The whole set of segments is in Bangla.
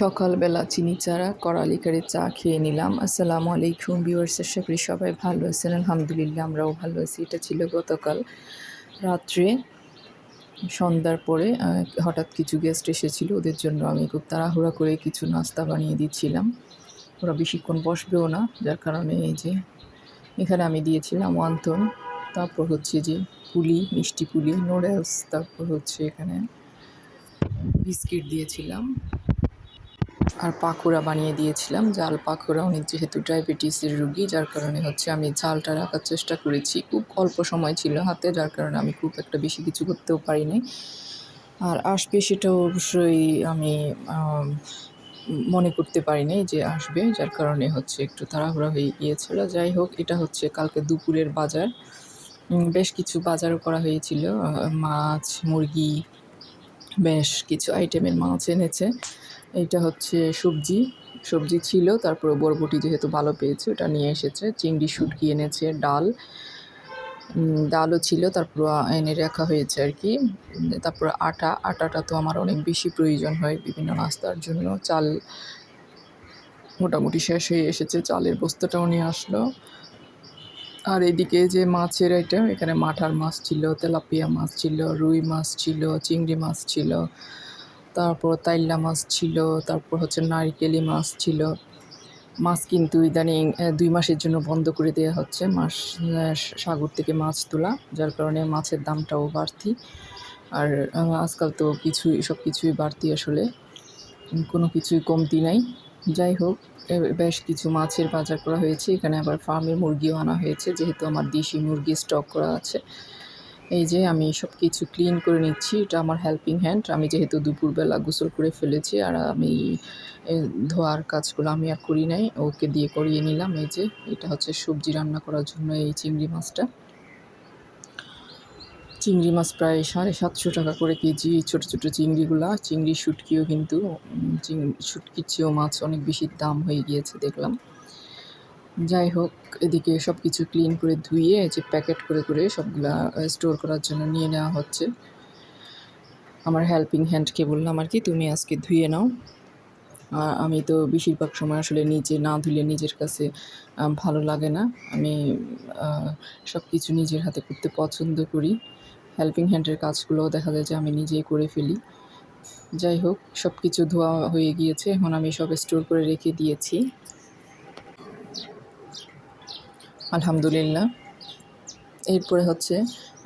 সকালবেলা চিনি চারা, কড়ালিকারে চা খেয়ে নিলাম। আসসালামু আলাইকুম ভিউয়ার্স, আশা করি সবাই ভালো আছেন। আলহামদুলিল্লাহ আমরাও ভালো আছি। এটা ছিল গতকাল রাত্রে। সন্ধ্যার পরে হঠাৎ কিছু গেস্ট এসেছিল। ওদের জন্য আমি খুব তাড়াহুড়া করে কিছু নাস্তা বানিয়ে দিচ্ছিলাম। ওরা বেশিক্ষণ বসবেও না, যার কারণে এই যে এখানে আমি দিয়েছিলাম ওয়ান্থন তারপর হচ্ছে যে পুলি, মিষ্টি পুলি নুডলস তারপর হচ্ছে এখানে বিস্কিট দিয়েছিলাম। আর পাকোড়া বানিয়ে দিয়েছিলাম। জাল পাকোড়া অনেক যেহেতু ডায়াবেটিসের রুগী, যার কারণে হচ্ছে আমি ঝালটা রাখার চেষ্টা করেছি। খুব অল্প সময় ছিল হাতে, যার কারণে আমি খুব একটা বেশি কিছু করতেও পারিনি। আর আসবে সেটাও অবশ্যই আমি মনে করতে পারিনি যে আসবে, যার কারণে হচ্ছে একটু তাড়াহুড়া হয়ে গিয়েছিল। যাই হোক, এটা হচ্ছে কালকে দুপুরের বাজার। বেশ কিছু বাজারও করা হয়েছিল। মাছ, মুরগি, বেশ কিছু আইটেমের মাছ এনেছে। এইটা হচ্ছে সবজি। সবজি ছিল, তারপর বরবটি যেহেতু ভালো পেয়েছে, ওটা নিয়ে এসেছে। চিংড়ি, শুটকি এনেছে, ডাল। ডালও ছিল, তারপর এনে রাখা হয়েছে আর কি। তারপর আটা। আটাটা তো আমার অনেক বেশি প্রয়োজন হয় বিভিন্ন নাস্তার জন্য। চাল মোটামুটি শেষ হয়ে এসেছে, চালের বস্তাটাও নিয়ে আসলো। আর এদিকে যে মাছের আইটেম এখানে মাঠার মাছ ছিল, তেলাপিয়া মাছ ছিল, রুই মাছ ছিল, চিংড়ি মাছ ছিল। তারপর তাইল্লা মাছ ছিল, তারপর হচ্ছে নারিকেলি মাছ ছিল। মাছ কিন্তু ইদানিং দুই মাসের জন্য বন্ধ করে দেওয়া হচ্ছে। মাস সাগর থেকে মাছ তোলা, যার কারণে মাছের দামটাও বাড়তি। আর আজকাল তো কিছুই সব কিছুই বাড়তি আসলে। কোনো কিছুই কমতি নাই। যাই হোক বেশ কিছু মাছের বাজার করা হয়েছে। এখানে আবার ফার্মের মুরগিও আনা হয়েছে, যেহেতু আমার দেশি মুরগি স্টক করা আছে। এই যে আমি সব কিছু ক্লিন করে নিচ্ছি, এটা আমার হেল্পিং হ্যান্ড আমি যেহেতু দুপুরবেলা গোসল করে ফেলেছি আর আমি ধোয়ার কাজগুলো আমি আর করি নাই, ওকে দিয়ে করিয়ে নিলাম। এই যে এটা হচ্ছে সবজি রান্না করার জন্য এই চিংড়ি মাছটা। চিংড়ি মাছ প্রায় সাড়ে সাতশো টাকা করে কেজি, ছোটো ছোটো চিংড়িগুলা। চিংড়ি শুটকিও কিন্তু শুটকির চেয়েও মাছ অনেক বেশি দাম হয়ে গিয়েছে দেখলাম। যাই হোক, এদিকে সব কিছু ক্লিন করে ধুয়ে, যে প্যাকেট করে করে সবগুলা স্টোর করার জন্য নিয়ে নেওয়া হচ্ছে। আমার হেল্পিং হ্যান্ডকে বললাম আর কি, তুমি আজকে ধুয়ে নাও। আমি তো বেশিরভাগ সময় আসলে নিজে না ধুলে নিজের কাছে ভালো লাগে না। আমি সব কিছু নিজের হাতে করতে পছন্দ করি। হেল্পিং হ্যান্ডের কাজগুলোও দেখা যায় যে আমি নিজেই করে ফেলি। যাই হোক সব কিছু ধোয়া হয়ে গিয়েছে। এখন আমি সব স্টোর করে রেখে দিয়েছি। আলহামদুলিল্লাহ। এরপরে হচ্ছে,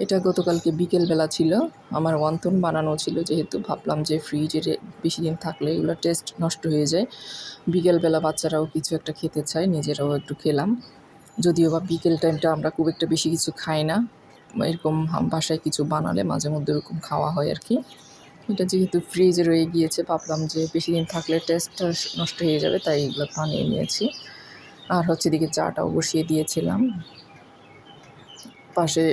এটা গতকালকে বিকেলবেলা ছিল। আমার ওয়ান্থন বানানো ছিল, যেহেতু ভাবলাম যে ফ্রিজে বেশি দিন থাকলে এগুলো টেস্ট নষ্ট হয়ে যায়। বিকেলবেলা বাচ্চারাও কিছু একটা খেতে চায়, নিজেরাও একটু খেলাম। যদিও বা বিকেল টাইমটা আমরা খুব একটা বেশি কিছু খাই না। এরকম বাসায় কিছু বানালে মাঝে মধ্যে এরকম খাওয়া হয় আর কি। এটা যেহেতু ফ্রিজে রয়ে গিয়েছে, ভাবলাম যে বেশি দিন থাকলে টেস্টটা নষ্ট হয়ে যাবে, তাই এগুলো বানিয়ে নিয়েছি। আর হচ্ছে এদিকে চাটাও বসিয়ে দিয়েছিলাম। পাশে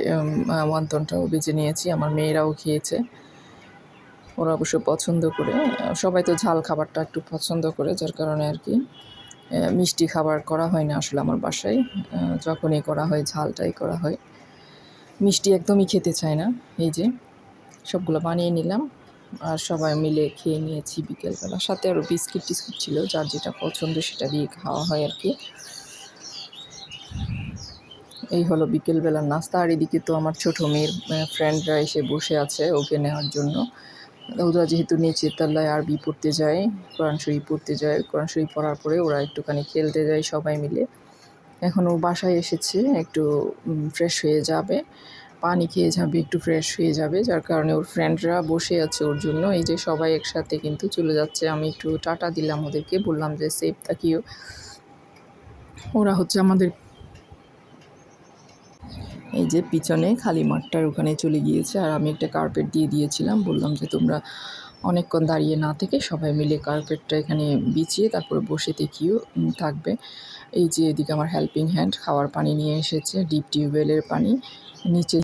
ওয়ান্তনটাও বেজে নিয়েছি, আমার মেয়েরাও খেয়েছে। ওরা অবশ্য পছন্দ করে, সবাই তো ঝাল খাবারটা একটু পছন্দ করে, যার কারণে আর কি মিষ্টি খাবার করা হয় না আসলে আমার বাসায় যখনই করা হয়, ঝালটাই করা হয়। মিষ্টি একদমই খেতে চায় না, এই যে, সবগুলো বানিয়ে নিলাম। আর সবাই মিলে খেয়ে নিয়েছি বিকেলবেলা। সাথে আরও বিস্কিট টিস্কিট ছিল, যার যেটা পছন্দ সেটা দিয়ে খাওয়া হয় আর কি। এই হলো বিকেলবেলার নাস্তা। আর এদিকে তো আমার ছোটো মেয়ের ফ্রেন্ডরা এসে বসে আছে ওকে নেওয়ার জন্য। ওরা যেহেতু নিচের তলায় আরবি পড়তে যায়, কোরআন শরীফ পড়তে যায়। কোরআন শরীফ পড়ার পরে ওরা একটুখানি খেলতে যায় সবাই মিলে। এখন ও বাসায় এসেছে, একটু ফ্রেশ হয়ে যাবে। পানি খেয়ে যাবে, একটু ফ্রেশ হয়ে যাবে, যার কারণে ওর ফ্রেন্ডরা বসে আছে ওর জন্য। এই যে সবাই একসাথে কিন্তু চলে যাচ্ছে। আমি একটু টাটা দিলাম ওদেরকে, বললাম যে সেফ থাকিও। ওরা হচ্ছে আমাদের এই যে পিছনে খালি মাঠটার ওখানে চলে গিয়েছে। আর আমি একটা কার্পেট দিয়ে দিয়েছিলাম। বললাম যে, তোমরা অনেকক্ষণ দাঁড়িয়ে না থেকে সবাই মিলে কার্পেটটা এখানে বিছিয়ে তারপরে বসে দেখিও থাকবে। এই যে এদিকে আমার হেল্পিং হ্যান্ড খাওয়ার পানি নিয়ে এসেছে ডিপ টিউবওয়েলের পানি। নিচে